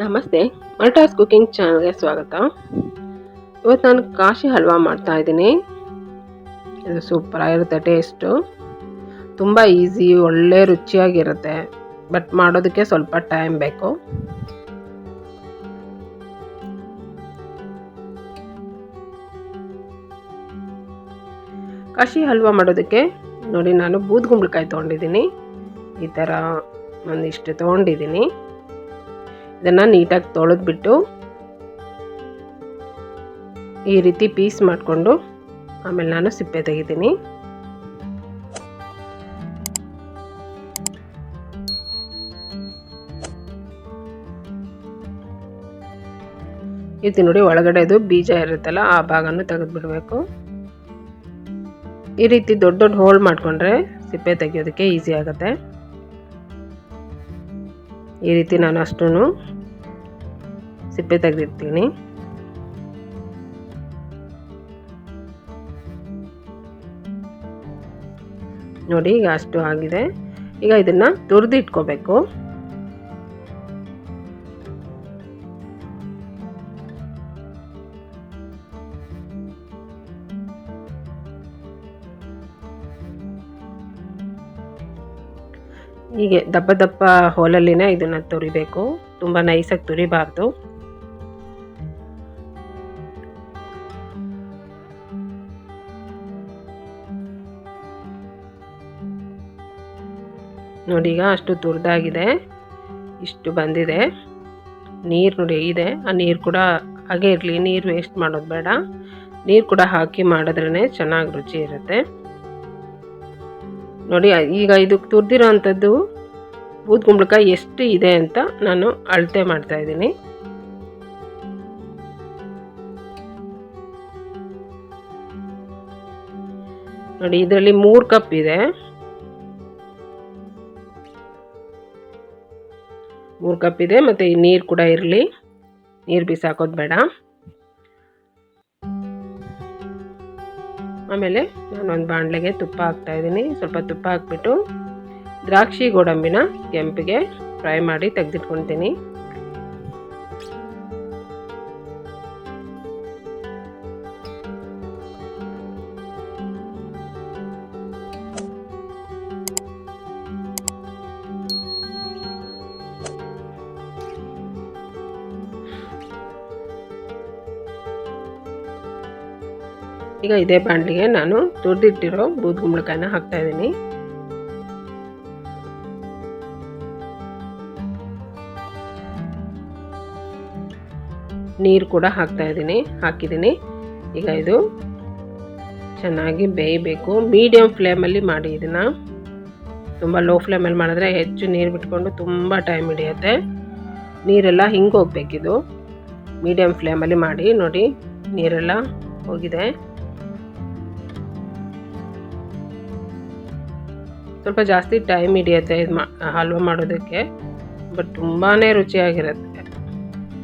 ನಮಸ್ತೆ, ಮಲ್ಟಾಸ್ ಕುಕಿಂಗ್ ಚಾನಲ್ಗೆ ಸ್ವಾಗತ. ಇವತ್ತು ನಾನು ಕಾಶಿ ಹಲ್ವಾ ಮಾಡ್ತಾ ಇದ್ದೀನಿ. ಇದು ಸೂಪರ್ ಆಗಿರುತ್ತೆ, ಟೇಸ್ಟು. ತುಂಬ ಈಸಿ, ಒಳ್ಳೆ ರುಚಿಯಾಗಿರುತ್ತೆ. ಬಟ್ ಮಾಡೋದಕ್ಕೆ ಸ್ವಲ್ಪ ಟೈಮ್ ಬೇಕು. ಕಾಶಿ ಹಲ್ವಾ ಮಾಡೋದಕ್ಕೆ ನೋಡಿ, ನಾನು ಬೂದ್ಗುಂಬಳಕಾಯಿ ತೊಗೊಂಡಿದ್ದೀನಿ. ಈ ಥರ ಒಂದಿಷ್ಟು ತೊಗೊಂಡಿದ್ದೀನಿ. ಇದನ್ನು ನೀಟಾಗಿ ತೊಳೆದ್ಬಿಟ್ಟು ಈ ರೀತಿ ಪೀಸ್ ಮಾಡಿಕೊಂಡು ಆಮೇಲೆ ನಾನು ಸಿಪ್ಪೆ ತೆಗಿತೀನಿ. ಇದು ನೋಡಿ ಒಳಗಡೆದು ಬೀಜ ಇರುತ್ತಲ್ಲ ಆ ಭಾಗನೂ ತೆಗೆದುಬಿಡಬೇಕು. ಈ ರೀತಿ ದೊಡ್ಡ ದೊಡ್ಡ ಹೋಲ್ ಮಾಡಿಕೊಂಡ್ರೆ ಸಿಪ್ಪೆ ತೆಗಿಯೋದಕ್ಕೆ ಈಸಿ ಆಗುತ್ತೆ. ಈ ರೀತಿ ನಾನು ಅಷ್ಟೂ ಸಿಪ್ಪೆ ತೆಗೆದಿರ್ತೀನಿ. ನೋಡಿ, ಈಗ ಅಷ್ಟು ಆಗಿದೆ. ಈಗ ಇದನ್ನು ತುರಿದು ಇಟ್ಕೋಬೇಕು ಹೀಗೆ ದಪ್ಪ ದಪ್ಪ ಹೋಲಲ್ಲಿನೇ ಇದನ್ನು ತುರಿಬೇಕು. ತುಂಬ ನೈಸಾಗಿ ತುರಿಬಾರ್ದು. ನೋಡಿ ಈಗ ಅಷ್ಟು ದುರ್ದಾಗಿದೆ. ಇಷ್ಟು ಬಂದಿದೆ. ನೀರು ನೋಡಿ ಇದೆ. ಆ ನೀರು ಕೂಡ ಹಾಗೆ ಇರಲಿ. ನೀರು ವೇಸ್ಟ್ ಮಾಡೋದು ಬೇಡ. ನೀರು ಕೂಡ ಹಾಕಿ ಮಾಡಿದ್ರೇ ಚೆನ್ನಾಗಿ ರುಚಿ ಇರುತ್ತೆ. ನೋಡಿ, ಈಗ ಇದಕ್ಕೆ ತುರಿದಿರೋ ಅಂಥದ್ದು ಬೂದ್ಗುಂಬಳಕಾಯಿ ಎಷ್ಟು ಇದೆ ಅಂತ ನಾನು ಅಳತೆ ಮಾಡ್ತಾಯಿದ್ದೀನಿ ನೋಡಿ, ಇದರಲ್ಲಿ ಮೂರು ಕಪ್ ಇದೆ. ಮೂರು ಕಪ್ ಇದೆ, ಮತ್ತು ಈ ನೀರು ಕೂಡ ಇರಲಿ. ನೀರು ಬಿಸಾಕೋದು ಬೇಡ. ಆಮೇಲೆ ನಾನೊಂದು ಬಾಣಲೆಗೆ ತುಪ್ಪ ಹಾಕ್ತಾ ಇದ್ದೀನಿ. ಸ್ವಲ್ಪ ತುಪ್ಪ ಹಾಕ್ಬಿಟ್ಟು ದ್ರಾಕ್ಷಿ ಗೋಡಂಬಿನ ಕೆಂಪಿಗೆ ಫ್ರೈ ಮಾಡಿ ತೆಗೆದಿಟ್ಕೊತೀನಿ ಈಗ ಇದೇ ಬಾಣಲಿಗೆ ನಾನು ತುರಿದಿಟ್ಟಿರೋ ಬೂದ್ಗುಂಬಳಕಾಯಿನ ಹಾಕ್ತಾ ಇದ್ದೀನಿ. ನೀರು ಕೂಡ ಹಾಕ್ತಾ ಇದ್ದೀನಿ, ಹಾಕಿದ್ದೀನಿ. ಈಗ ಇದು ಚೆನ್ನಾಗಿ ಬೇಯಬೇಕು. ಮೀಡಿಯಮ್ ಫ್ಲೇಮಲ್ಲಿ ಮಾಡಿ ಇದನ್ನು. ತುಂಬ ಲೋ ಫ್ಲೇಮಲ್ಲಿ ಮಾಡಿದ್ರೆ ಹೆಚ್ಚು ನೀರು ಬಿಟ್ಕೊಂಡು ತುಂಬ ಟೈಮ್ ಹಿಡಿಯುತ್ತೆ. ನೀರೆಲ್ಲ ಹಿಂಗೆ ಹೋಗ್ಬೇಕಿದು. ಮೀಡಿಯಮ್ ಫ್ಲೇಮಲ್ಲಿ ಮಾಡಿ ನೋಡಿ, ನೀರೆಲ್ಲ ಹೋಗಿದೆ. ಸ್ವಲ್ಪ ಜಾಸ್ತಿ ಟೈಮ್ ಹಿಡಿಯುತ್ತೆ ಇದು ಮಾ, ಹಲ್ವ ಮಾಡೋದಕ್ಕೆ. ಬಟ್ ತುಂಬಾ ರುಚಿಯಾಗಿರುತ್ತೆ.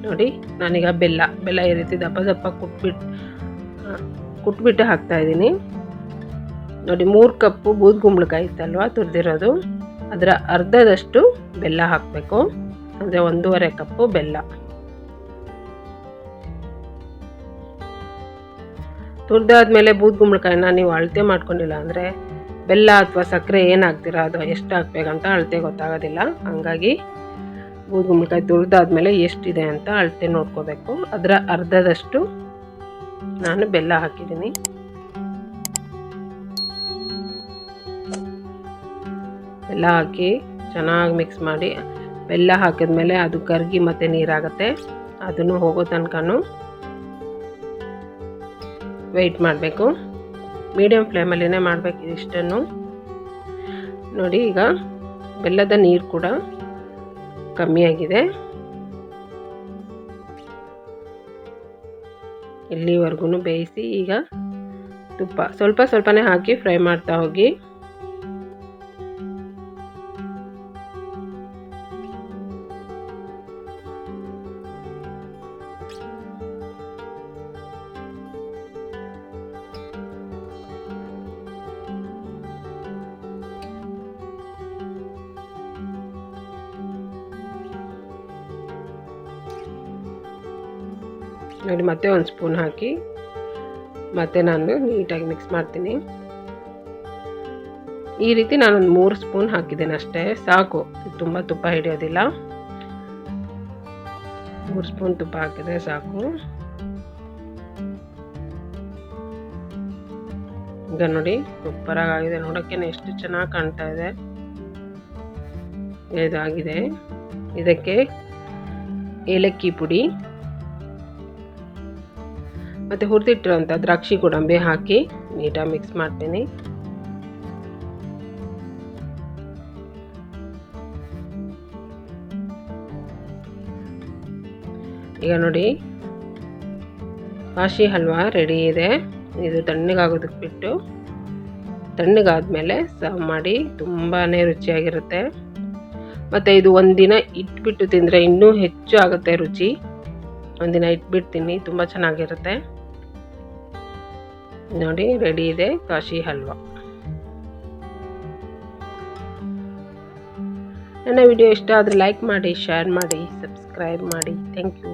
ನೋಡಿ, ನಾನೀಗ ಬೆಲ್ಲ ಬೆಲ್ಲ ಈ ರೀತಿ ದಪ್ಪ ದಪ್ಪ ಕುಟ್ಬಿಟ್ಟು ಕುಟ್ಬಿಟ್ಟು ಹಾಕ್ತಾಯಿದ್ದೀನಿ ನೋಡಿ, ಮೂರು ಕಪ್ಪು ಬೂದ್ಗುಂಬಳಕಾಯಿ ಇತ್ತಲ್ವ, ತುರಿದಿರೋದು. ಅದರ ಅರ್ಧದಷ್ಟು ಬೆಲ್ಲ ಹಾಕಬೇಕು. ಅಂದರೆ ಒಂದೂವರೆ ಕಪ್ಪು ಬೆಲ್ಲ. ತುರಿದಾದ್ಮೇಲೆ ಬೂದ್ಗುಂಬಳಕಾಯಿನ ನೀವು ಅಳತೆ ಮಾಡ್ಕೊಂಡಿಲ್ಲ ಅಂದರೆ ಬೆಲ್ಲ ಅಥವಾ ಸಕ್ಕರೆ ಏನು ಹಾಕ್ತೀರಾ ಅದು ಎಷ್ಟು ಹಾಕ್ಬೇಕಂತ ಅಳತೆ ಗೊತ್ತಾಗೋದಿಲ್ಲ. ಹಂಗಾಗಿ ಬೂದುಗುಂಬಳಕಾಯಿ ತುರಿದಾದ್ಮೇಲೆ ಎಷ್ಟಿದೆ ಅಂತ ಅಳತೆ ನೋಡ್ಕೋಬೇಕು. ಅದರ ಅರ್ಧದಷ್ಟು ನಾನು ಬೆಲ್ಲ ಹಾಕಿದ್ದೀನಿ. ಬೆಲ್ಲ ಹಾಕಿ ಚೆನ್ನಾಗಿ ಮಿಕ್ಸ್ ಮಾಡಿ, ಬೆಲ್ಲ ಹಾಕಿದ್ಮೇಲೆ ಅದು ಕರ್ಗಿ ಮತ್ತು ನೀರಾಗುತ್ತೆ. ಅದನ್ನು ಹೋಗೋ ತನಕನೂ ವೆಯ್ಟ್ ಮಾಡಬೇಕು. ಮೀಡಿಯಮ್ ಫ್ಲೇಮಲ್ಲಿನೇ ಮಾಡಬೇಕು ಇದಿಷ್ಟನ್ನು. ನೋಡಿ, ಈಗ ಬೆಲ್ಲದ ನೀರು ಕೂಡ ಕಮ್ಮಿಯಾಗಿದೆ ಇಲ್ಲಿವರೆಗೂ ಬೇಯಿಸಿ ಈಗ ತುಪ್ಪ ಸ್ವಲ್ಪ ಸ್ವಲ್ಪನೇ ಹಾಕಿ ಫ್ರೈ ಮಾಡ್ತಾ ಹೋಗಿ. ನೋಡಿ, ಮತ್ತೆ ಒಂದು ಸ್ಪೂನ್ ಹಾಕಿ, ಮತ್ತೆ ನಾನು ನೀಟಾಗಿ ಮಿಕ್ಸ್ ಮಾಡ್ತೀನಿ. ಈ ರೀತಿ ನಾನೊಂದು ಮೂರು ಸ್ಪೂನ್ ಹಾಕಿದ್ದೇನೆ ಅಷ್ಟೇ. ಸಾಕು, ತುಂಬ ತುಪ್ಪ ಹಿಡಿಯೋದಿಲ್ಲ. ಮೂರು ಸ್ಪೂನ್ ತುಪ್ಪ ಹಾಕಿದ್ರೆ ಸಾಕು. ಈಗ ನೋಡಿ ಸೂಪರಾಗಿ ಆಗಿದೆ ಎಷ್ಟು ಚೆನ್ನಾಗಿ ಕಾಣ್ತಾ ಇದೆ. ಇದಾಗಿದೆ. ಇದಕ್ಕೆ ಏಲಕ್ಕಿ ಪುಡಿ. ಮತ್ತು ಹುರಿದಿಟ್ಟಿರೋಂಥ ದ್ರಾಕ್ಷಿ ಗೋಡಂಬಿ ಹಾಕಿ ನೀಟಾಗಿ ಮಿಕ್ಸ್ ಮಾಡ್ತೀನಿ. ಈಗ ನೋಡಿ, ಕಾಶಿ ಹಲ್ವಾ ರೆಡಿ ಇದೆ. ಇದು ತಣ್ಣಗಾಗೋದಕ್ಕೆ ಬಿಟ್ಟು ತಣ್ಣಗಾದ್ಮೇಲೆ ಸರ್ವ್ ಮಾಡಿ ತುಂಬಾ ರುಚಿಯಾಗಿರುತ್ತೆ. ಮತ್ತು ಇದು ಒಂದಿನ ಇಟ್ಬಿಟ್ಟು ತಿಂದರೆ ಇನ್ನೂ ಹೆಚ್ಚು ಆಗುತ್ತೆ ರುಚಿ. ಒಂದಿನ ಇಟ್ಬಿಡ್ತೀನಿ, ತುಂಬ ಚೆನ್ನಾಗಿರುತ್ತೆ. ನೋಡಿ ರೆಡಿ ಇದೆ, ಕಾಶಿ ಹಲ್ವಾ. ನನ್ನ ವಿಡಿಯೋ ಇಷ್ಟ ಆದರೆ ಲೈಕ್ ಮಾಡಿ ಶೇರ್ ಮಾಡಿ ಸಬ್ಸ್ಕ್ರೈಬ್ ಮಾಡಿ. Thank you